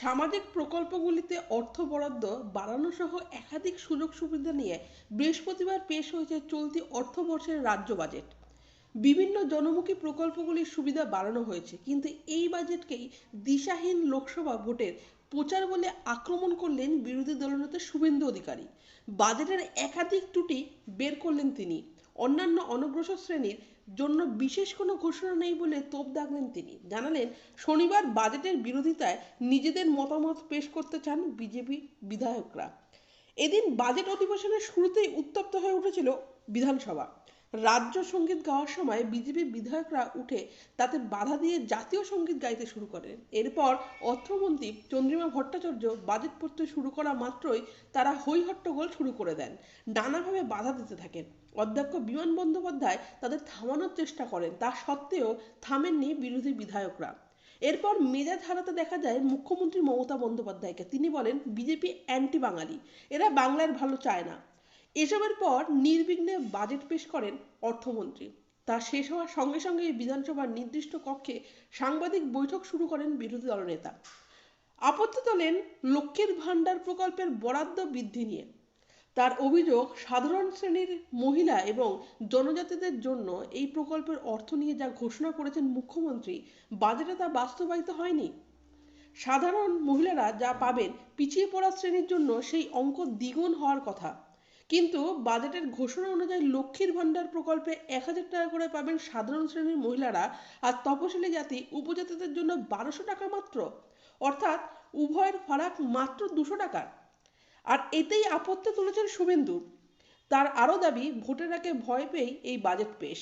সামাজিক প্রকল্পগুলিতে অর্থ বরাদ্দ বাড়ানো সহ একাধিক সুযোগ সুবিধা নিয়ে বৃহস্পতিবার পেশ হয়েছে চলতি অর্থবর্ষের রাজ্য বাজেট। বিভিন্ন জনমুখী প্রকল্পগুলির সুবিধা বাড়ানো হয়েছে, কিন্তু এই বাজেটকেই দিশাহীন লোকসভা ভোটের প্রচার বলে আক্রমণ করলেন বিরোধী দলনেতা শুভেন্দু অধিকারী। বাজেটের একাধিক ত্রুটি বের করলেন তিনি। অন্যান্য অনগ্রসর শ্রেণির জন্য বিশেষ কোনো ঘোষণা নেই বলে তোপ দাগলেন তিনি। জানালেন, শনিবার বাজেটের বিরোধিতায় নিজেদের মতামত পেশ করতে চান বিজেপি বিধায়করা। এদিন বাজেট অধিবেশনের শুরুতেই উত্তপ্ত হয়ে উঠেছিল বিধানসভা। রাজ্য সংগীত গাওয়ার সময় বিজেপি বিধায়করা উঠে তাতে বাধা দিয়ে জাতীয় সংগীত গাইতে শুরু করেন। এরপর অর্থমন্ত্রী চন্দ্রিমা ভট্টাচার্য বাজেট পড়তে শুরু করা মাত্রই তারা হইহট্টগোল শুরু করে দেন। নানাভাবে বাধা দিতে থাকেন। অধ্যক্ষ বিমান বন্দ্যোপাধ্যায় তাদের থামানোর চেষ্টা করেন, তা সত্ত্বেও থামেননি বিরোধী বিধায়করা। এরপর মেজাজ হারাতে দেখা যায় মুখ্যমন্ত্রী মমতা বন্দ্যোপাধ্যায়কে। তিনি বলেন, বিজেপি অ্যান্টি বাঙালি। এরা বাংলার ভালো চায় না। এসবের পর নির্বিঘ্নে বাজেট পেশ করেন অর্থমন্ত্রী। তা শেষ হওয়ার সঙ্গে সঙ্গে বিধানসভার নির্দিষ্ট কক্ষে সাংবাদিক বৈঠক শুরু করেন বিরোধী দলনেতা। আপত্তি তোলেন লক্ষ্মীর ভাণ্ডার প্রকল্পের বরাদ্দ বৃদ্ধি নিয়ে। তার অভিযোগ, সাধারণ শ্রেণির মহিলা এবং জনজাতিদের জন্য এই প্রকল্পের অর্থ নিয়ে যা ঘোষণা করেছেন মুখ্যমন্ত্রী, বাজেটে তা বাস্তবায়িত হয়নি। সাধারণ মহিলারা যা পাবেন পিছিয়ে পড়া শ্রেণির জন্য সেই অঙ্ক দ্বিগুণ হওয়ার কথা। কিন্তু বাজেটের ঘোষণা অনুযায়ী লক্ষ্মীর ভাণ্ডার প্রকল্পে এক হাজার টাকা করে পাবেন সাধারণ শ্রেণির মহিলারা আর তপশিলি জাতি উপজাতিদের জন্য বারোশো টাকা মাত্র। অর্থাৎ উভয়ের ফারাক মাত্র দুশো টাকার আর এতেই আপত্তি তুলেছেন শুভেন্দু। তার আরও দাবি, ভোটের আগে ভয় পেয়েই এই বাজেট পেশ।